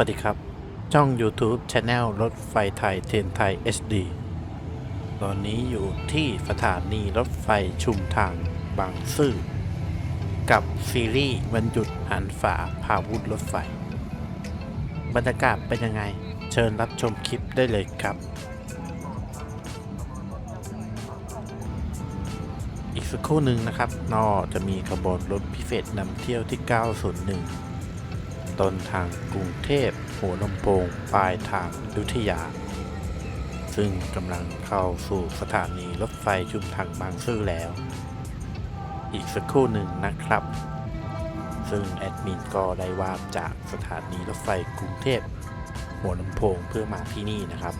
สวัสดีครับ ช่อง YouTube Channel รถไฟไทยเทนไทย HD ตอนนี้อยู่ที่สถานีรถไฟชุมทางบางซื่อ กับซีรีส์วันหยุดหันฝาพาวุธรถไฟ บรรยากาศเป็นยังไง เชิญรับชมคลิปได้เลยครับ อีกสักครู่หนึ่งนะครับนอจะมีขบวนรถพิเศษนำเที่ยวที่ 901 ต้นทางกรุงเทพหัวลำโพงปลายทางอยุธยา ซึ่งกำลังเข้าสู่สถานีรถไฟชุมทางบางซื่อแล้ว อีกสักครู่หนึ่งนะครับ ซึ่งแอดมินก็ได้วาดจากสถานีรถไฟกรุงเทพหัวลำโพงเพื่อมาที่นี่นะครับ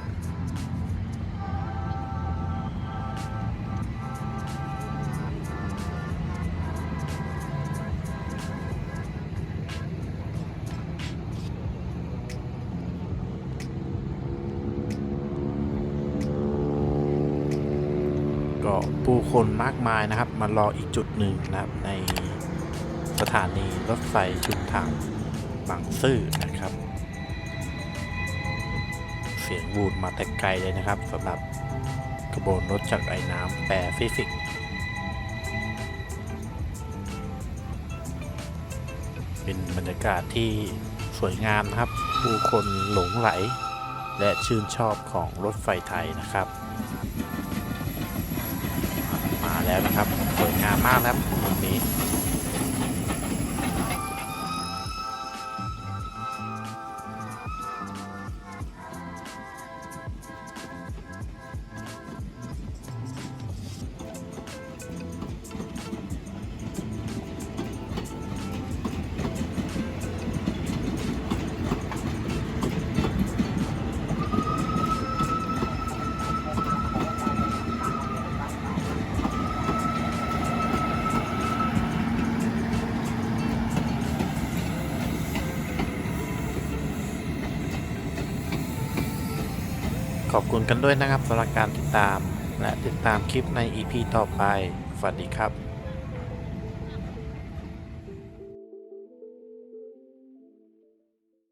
ก็ผู้คนมากมายนะครับ มารออีกจุดหนึ่งนะครับ ในสถานีรถไฟชุมทางบางซื่อนะครับ เสียงวูดมาแต่ไกลเลยนะครับสำหรับกระบวนรถจากไอ้น้ำแปซิฟิกเป็นบรรยากาศที่สวยงามนะครับ ผู้คนหลงไหล และชื่นชอบของรถไฟไทยนะครับ แล้วนะครับสวยงามมากนะครับตรงนี้ ขอบคุณกันด้วยนะครับสำหรับการติดตาม และติดตามคลิปใน EP ต่อไปสวัสดีครับ